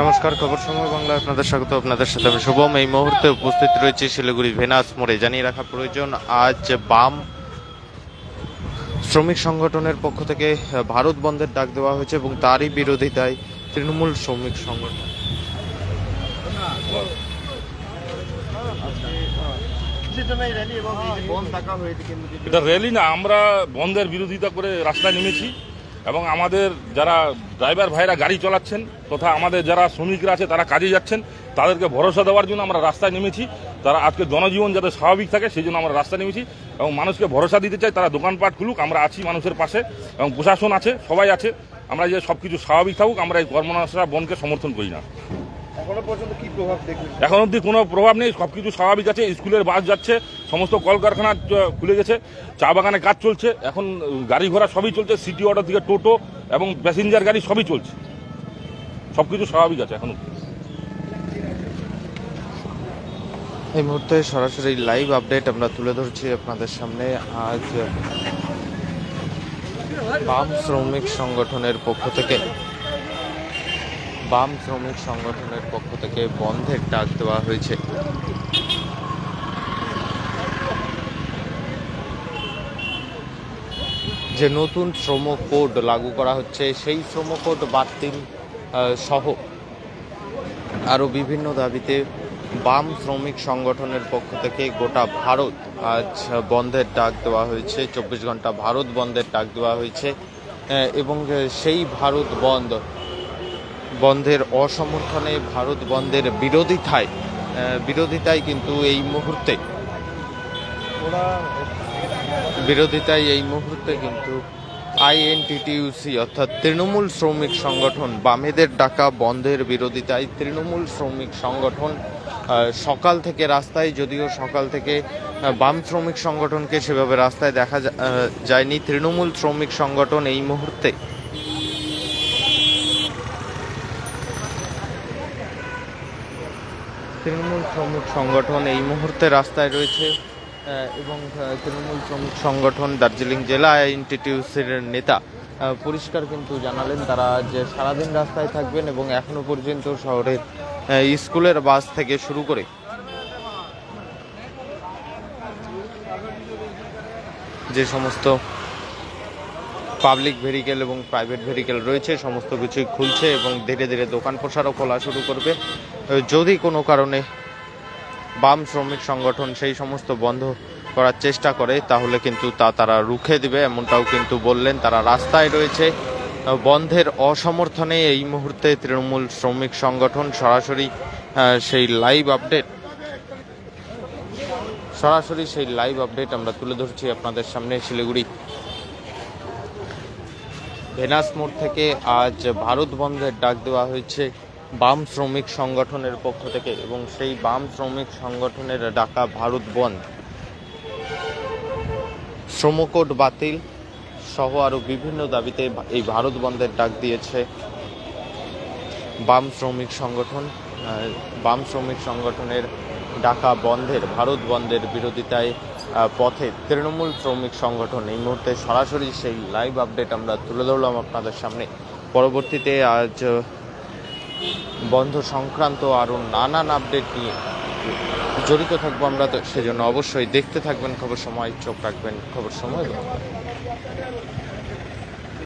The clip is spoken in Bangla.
নমস্কার, খবর সময় বাংলা আপনাদের স্বাগত, আপনাদের সাথে আমি শুভম। এই মুহূর্তে উপস্থিত রয়েছে শিলিগুড়ি ভেনাস মোড়ে। জানিয়ে রাখা প্রয়োজন, আজ বাম শ্রমিক সংগঠনের পক্ষ থেকে ভারত বন্ধের ডাক দেওয়া হয়েছে এবং তারই বিরোধিতায় তৃণমূল শ্রমিক সংগঠন। এটা র্যালি না, আমরা বন্ধের বিরোধিতা করে রাস্তায় নেমেছি। এবং আমাদের যারা ড্রাইভার ভাইরা গাড়ি চালাচ্ছেন তথা আমাদের যারা শ্রমিকরা আছে তারা কাজে যাচ্ছেন, তাদেরকে ভরসা দেওয়ার জন্য আমরা রাস্তায় নেমেছি। তারা আজকে জনজীবন যাতে স্বাভাবিক থাকে সেই জন্য আমরা রাস্তায় নেমেছি এবং মানুষকে ভরসা দিতে চাই, তারা দোকানপাট খুলুক, আমরা আছি মানুষের পাশে এবং প্রশাসন আছে, সবাই আছে। আমরা যে সব কিছু স্বাভাবিক থাকুক, আমরা এই কর্মনাশা বনকে সমর্থন করি না। এখনও পর্যন্ত কি প্রভাব দেখবেন এখন অবধি কোনো প্রভাব নেই সব কিছু স্বাভাবিক আছে স্কুলের বাস যাচ্ছে সমস্ত কলকারখানা খুলে গেছে চা বাগানে কাজ চলছে এখন গাড়ি ঘোড়া সবই চলছে সিটি অর্ডার থেকে টোটো এবং প্যাসেঞ্জার গাড়ি সবই চলছে। সব কিছু স্বাভাবিক আছে এখন এই মুহূর্তে সরাসরি লাইভ আপডেট আমরা তুলে ধরছি আপনাদের সামনে। আজ বাম শ্রমিক সংগঠনের পক্ষ থেকে বাম শ্রমিক সংগঠনের পক্ষ থেকে বন্ধের ডাক দেওয়া হয়েছে। যে নতুন শ্রম কোড লাগু করা হচ্ছে, সেই শ্রম কোড বাতিল সহ আরও বিভিন্ন দাবিতে বাম শ্রমিক সংগঠনের পক্ষ থেকে গোটা ভারত আজ বন্ধের ডাক দেওয়া হয়েছে, চব্বিশ ঘণ্টা ভারত বন্ধের ডাক দেওয়া হয়েছে এবং সেই ভারত বন্ধ বন্ধের অসমর্থনে ভারত বন্ধের বিরোধিতায় বিরোধিতায় কিন্তু এই মুহূর্তে, বিরোধিতায় এই মুহূর্তে কিন্তু আইএনটিটিউসি অর্থাৎ তৃণমূল শ্রমিক সংগঠন বামেদের ডাকা বন্ধের বিরোধিতায় তৃণমূল শ্রমিক সংগঠন সকাল থেকে রাস্তায়, যদিও সকাল থেকে বাম শ্রমিক সংগঠনকে সেভাবে রাস্তায় দেখা যায়নি, তৃণমূল শ্রমিক সংগঠন এই মুহূর্তে তৃণমূল শ্রমিক সংগঠন এই মুহূর্তে রাস্তায় রয়েছে এবং তৃণমূল শ্রমিক সংগঠন দার্জিলিং জেলা ইনস্টিটিউটের নেতা পরিষ্কার কিন্তু জানালেন তারা যে সারাদিন রাস্তায় থাকবেন এবং এখনও পর্যন্ত শহরের স্কুলের বাস থেকে শুরু করে। যে সমস্ত পাবলিক ভেহিকেল এবং প্রাইভেট ভেহিকেল রয়েছে, সমস্ত কিছুই খুলছে এবং ধীরে ধীরে দোকান পোশারও খোলা শুরু করবে। যদি কোনো কারণে বাম শ্রমিক সংগঠন সেই সমস্ত বন্ধ করার চেষ্টা করে, তাহলে কিন্তু তা তারা রুখে দিবে, এমনটাও কিন্তু বললেন তারা রাস্তায় রয়েছে। বন্ধের অসমর্থনে এই মুহূর্তে তৃণমূল শ্রমিক সংগঠন সরাসরি সেই লাইভ আপডেট সরাসরি সেই লাইভ আপডেট আমরা তুলে ধরছি আপনাদের সামনে শিলিগুড়ি ভেনাস মোড় থেকে আজ ভারত বন্ধের ডাক দেওয়া হয়েছে বাম শ্রমিক সংগঠনের পক্ষ থেকে এবং সেই বাম শ্রমিক সংগঠনের ডাকা ভারত বন্ধ। শ্রমকোড বাতিল সহ আরও বিভিন্ন দাবিতে এই ভারত বন্ধের ডাক দিয়েছে বাম শ্রমিক সংগঠন। বাম শ্রমিক সংগঠনের ডাকা বন্ধের, ভারত বন্ধের বিরোধিতায় পথে তৃণমূল শ্রমিক সংগঠন এই মুহূর্তে সরাসরি সেই লাইভ আপডেট আমরা তুলে ধরলাম আপনাদের সামনে পরবর্তীতে আজ বন্ধ সংক্রান্ত আরও নানান আপডেট নিয়ে জড়িত থাকব আমরা, তো সেজন্য অবশ্যই দেখতে থাকবেন, খবর সময়, চোখ রাখবেন, খবর সময়।